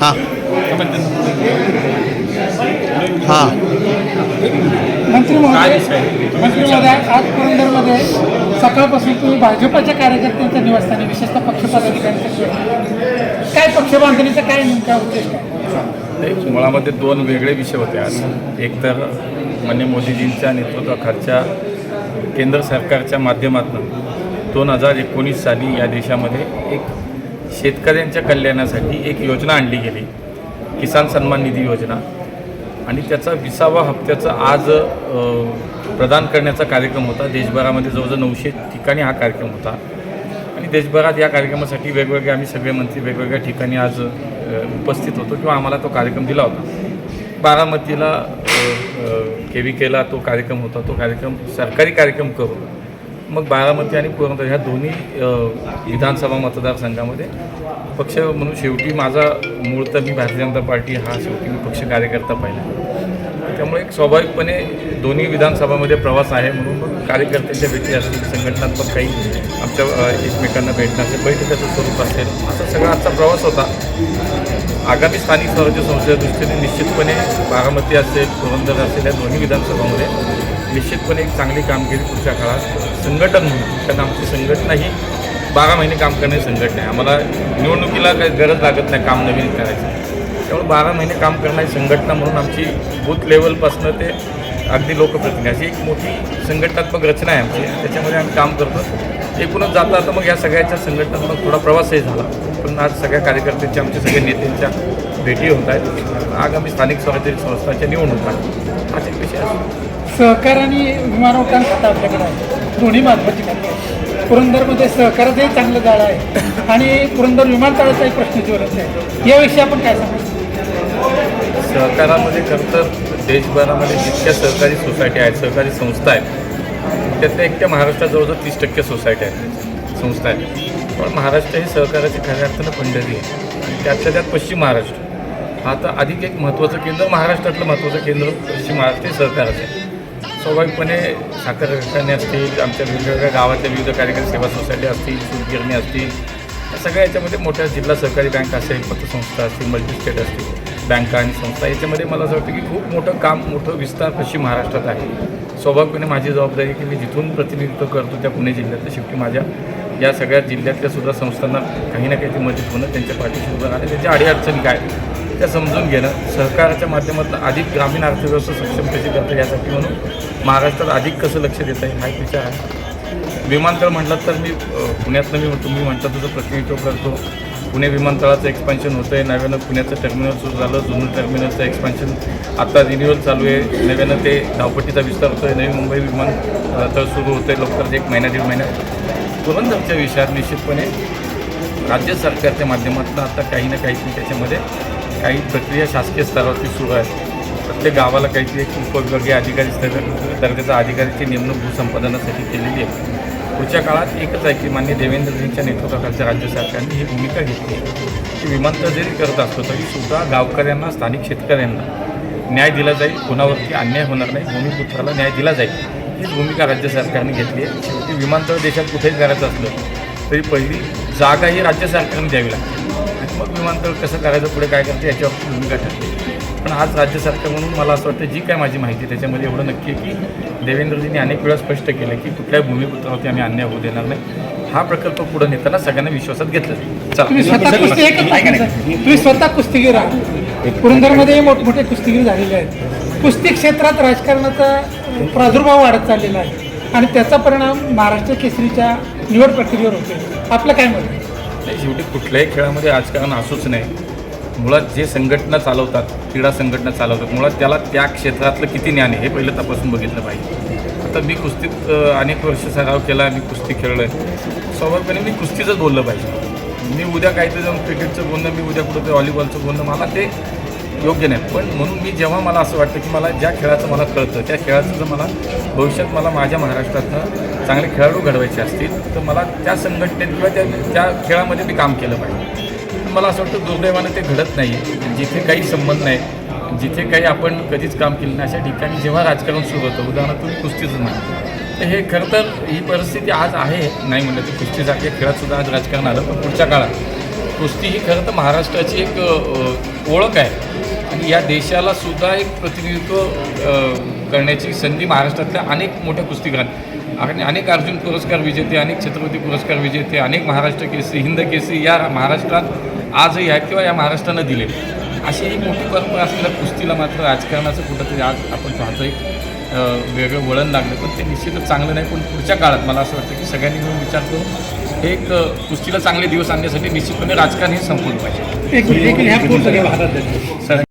हां हां मंत्री महोदय मंत्री महोदय आज पुरंदरमध्ये सकाळपासून तुम्ही भाजपच्या कार्यकर्त्यांच्या निवासस्थानी विशेषतः पक्ष पदाधिकाऱ्यांच्या काय पक्ष बांधणीचं काय नेमका उद्देश? एक मुळामध्ये दोन वेगळे विषय होते आज. एक तर मान्य मोदीजींच्या नेतृत्वाखालच्या केंद्र सरकारच्या माध्यमातून दोन हजार एकोणीस साली या देशामध्ये एक शेतकऱ्यांच्या कल्याणासाठी एक योजना आणली गेली. किसान सन्मान निधी योजना. आणि त्याचा विसावा हप्त्याचा आज प्रदान करण्याचा कार्यक्रम होता. देशभरामध्ये जवळजवळ नऊशे ठिकाणी हा कार्यक्रम होता. आणि देशभरात या कार्यक्रमासाठी वेगवेगळे आम्ही सगळे मंत्री वेगवेगळ्या ठिकाणी आज उपस्थित होतो किंवा आम्हाला तो कार्यक्रम दिला होता. बारामतीला के व्ही केला तो कार्यक्रम होता. तो कार्यक्रम सरकारी कार्यक्रम करून मग बारामती आणि पुरंदर ह्या दोन्ही विधानसभा मतदारसंघामध्ये पक्ष म्हणून शेवटी माझा मूळ तर मी भारतीय जनता पार्टी हा शेवटी मी पक्ष कार्यकर्ता पाहिला. त्यामुळे एक स्वाभाविकपणे दोन्ही विधानसभामध्ये प्रवास आहे म्हणून कार्यकर्त्यांच्या भेटी असतील संघटनात्मक काही आमच्या एकमेकांना भेटणं असेल बैठकाचं स्वरूप असेल असा सगळा आजचा प्रवास होता. आगामी स्थानिक स्वराज्य संस्थेच्या दृष्टीने निश्चितपणे बारामती असेल पुरंदर असेल या दोन्ही विधानसभामध्ये निश्चितपणे एक चांगली कामगिरी पुढच्या काळात संघटन म्हणून कारण आमची संघटना ही बारा महिने काम करण्याची संघटना आहे आम्हाला निवडणुकीला काही गरज लागत नाही काम नवीन करायचं. त्यामुळे बारा महिने काम करणारी संघटना म्हणून आमची बूथ लेवलपासनं ते अगदी लोकप्रतिनिधी. अशी एक मोठी संघटनात्मक रचना आहे आमची. त्याच्यामध्ये आम्ही काम करतो. एकूणच जाता आता मग या सगळ्याच्या संघटनात्मक थोडा प्रवासही झाला. पण आज सगळ्या कार्यकर्त्यांच्या आमच्या सगळ्या नेत्यांच्या भेटी होत आहेत. आगामी स्थानिक स्वराज्य संस्थांच्या निवडणुका हाच एक विषय असतो. सहकार आणि विमानोड्डाण खातं आपल्याकडे दोन्ही महत्त्वाची पुरंदरमध्ये सहकाराचंही चांगलं जाळं आहे. आणि पुरंदर विमानतळाचाही प्रश्न ज्वलंत आहे. याविषयी आपण काय सांगू? सहकारामध्ये खरं तर देशभरामध्ये जितक्या सहकारी सोसायटी आहेत सहकारी संस्था आहेत त्यातल्या एकट्या महाराष्ट्रात जवळजवळ तीस टक्के सोसायटी आहेत संस्था आहेत. पण महाराष्ट्र हे सहकाराची खऱ्या अर्थानं पंढरी आहे. त्यातल्या त्यात पश्चिम महाराष्ट्र. हा आता अधिक एक महत्त्वाचं केंद्र महाराष्ट्रातलं महत्त्वाचं केंद्र पश्चिम महाराष्ट्र हे सहकाराचं आहे. स्वाभाविकपणे साखर कारखाने असतील आमच्या वेगवेगळ्या गावातल्या विविध कार्यक्रम सेवा सोसायटी असतील सूतगिरणी असतील या सगळ्या याच्यामध्ये मोठ्या जिल्हा सहकारी बँक असेल पतसंस्था असतील मल्टीस्टेट असतील बँका आणि संस्था याच्यामध्ये मला असं वाटतं की खूप मोठं काम मोठं विस्तार पश्चिम महाराष्ट्रात आहे. स्वाभाविकपणे माझी जबाबदारी की मी जिथून प्रतिनिधित्व करतो त्या पुणे जिल्ह्यात शेवटी माझ्या या सगळ्या जिल्ह्यातल्या सुद्धा संस्थांना काही ना काही मदत होणं त्यांच्या पाठीशी उभं राहणं त्यांच्या अडीअडचणी काय त्या समजून घेणं सहकाराच्या माध्यमातून अधिक ग्रामीण अर्थव्यवस्था सक्षम कशी करता यासाठी म्हणून महाराष्ट्रात अधिक कसं लक्ष देता येईल हा एक विचार आहे. विमानतळ म्हटलं तर मी पुण्यातलं मी तुम्ही म्हटलं तुझं प्रतिनिधित्व करतो. पुणे विमानतळाचं एक्सपान्शन होतं आहे नव्यानं पुण्याचं टर्मिनल सुरू झालं जुनं टर्मिनलचं एक्सपान्शन आता रिन्युअल चालू आहे. नव्यानं ते धावपट्टीचा विस्तार होतो आहे नवी मुंबई विमानतळ सुरू होतं आहे लवकरच एक महिना दीड महिन्यात पुरंदरच्या विषयात निश्चितपणे राज्य सरकारच्या माध्यमातून आता काही ना काहीतरी त्याच्यामध्ये काही प्रक्रिया शासकीय स्तरावरती सुरू आहे. प्रत्येक गावाला काहीतरी एक उपविभागीय अधिकारी स्तर दर्जाचा अधिकाऱ्याची नेमणूक भूसंपादनासाठी केलेली आहे. पुढच्या काळात एकच आहे की मान्य देवेंद्रजींच्या नेतृत्वाखालच्या राज्य सरकारने ही भूमिका घेतली आहे. की विमानतळ जरी करत असतो तरी सुद्धा गावकऱ्यांना स्थानिक शेतकऱ्यांना न्याय दिला जाईल. कोणावरती अन्याय होणार नाही. भूमिपुत्राला न्याय दिला जाईल. हीच भूमिका राज्य सरकारने घेतली आहे. शेवटी विमानतळ देशात कुठेही करायचं असलं तरी पहिली जागा ही राज्य सरकारने द्यावी लागते. आणि मग विमानतळ कसं करायचं पुढे काय करायचं याच्यावर भूमिका ठरते. पण आज राज्य सरकार म्हणून मला असं वाटतं जी काय माझी माहिती त्याच्यामध्ये एवढं नक्की आहे की देवेंद्रजींनी अनेक वेळा स्पष्ट केलं की कुठल्याही भूमिपुत्रावरती आम्ही अन्याय होऊ देणार नाही. हा प्रकल्प पुढे नेताना सगळ्यांना विश्वासात घेतलं. तुम्ही स्वतः कुस्तीगीर आहात. पुरंदरमध्ये मोठमोठे कुस्तीगीर झालेले आहेत. कुस्ती क्षेत्रात राजकारणाचा प्रादुर्भाव वाढत चाललेला आहे. आणि त्याचा परिणाम महाराष्ट्र केसरीच्या निवड प्रक्रियेवर होतो आपलं काय मत आहे? नाही शेवटी कुठल्याही खेळामध्ये राजकारण असूच नाही. मुळात जे संघटना चालवतात क्रीडा संघटना चालवतात मुळात त्याला त्या क्षेत्रातलं किती ज्ञान आहे हे पहिलं तपासून बघितलं पाहिजे. आता मी कुस्तीत अनेक वर्ष सराव केला मी कुस्ती खेळलो आहे स्वाभाविकपणे मी कुस्तीचंच बोललं पाहिजे. मी उद्या काहीतरी जाऊन क्रिकेटचं बोलणं मी उद्या कुठं व्हॉलीबॉलचं बोलणं मला ते योग्य नाही पण म्हणून मी जेव्हा मला असं वाटतं की मला ज्या खेळाचं मला कळतं त्या खेळाचं जर मला भविष्यात मला माझ्या महाराष्ट्रातनं चांगले खेळाडू घडवायचे असतील तर मला त्या संघटनेत किंवा त्या त्या खेळामध्ये मी काम केलं पाहिजे. पण मला असं वाटतं दुर्दैवानं ते घडत नाही. आहे जिथे काही संबंध नाही जिथे काही आपण कधीच काम केलं नाही अशा ठिकाणी जेव्हा राजकारण सुरू होतं उदाहरणार्थ तुम्ही कुस्तीचं म्हणा तर हे खरं तर ही परिस्थिती आज आहे. नाही म्हणलं तर कुस्तीसारख्या खेळातसुद्धा आज राजकारण आलं पण पुढच्या काळात कुस्ती ही खरं तर महाराष्ट्राची एक ओळख आहे. या देशाला सुद्धा एक प्रतिनिधित्व करण्याची संधी महाराष्ट्रातल्या अनेक मोठ्या कुस्तीगरांनी आणि अनेक अर्जुन पुरस्कार विजेते अनेक छत्रपती पुरस्कार विजेते अनेक महाराष्ट्र केसरी हिंद केसरी या महाराष्ट्रात आजही आहेत किंवा या महाराष्ट्रानं दिले अशी ही मोठी परंपरा असलेल्या कुस्तीला मात्र राजकारणाचं कुठंतरी आज आपण पाहतो एक वेगळं वळण लागलं. पण ते निश्चितच चांगलं नाही. पण पुढच्या काळात मला असं वाटतं की सगळ्यांनी मिळून विचार करून हे एक कुस्तीला चांगले दिवस आणण्यासाठी निश्चितपणे राजकारण हे संपवलं पाहिजे.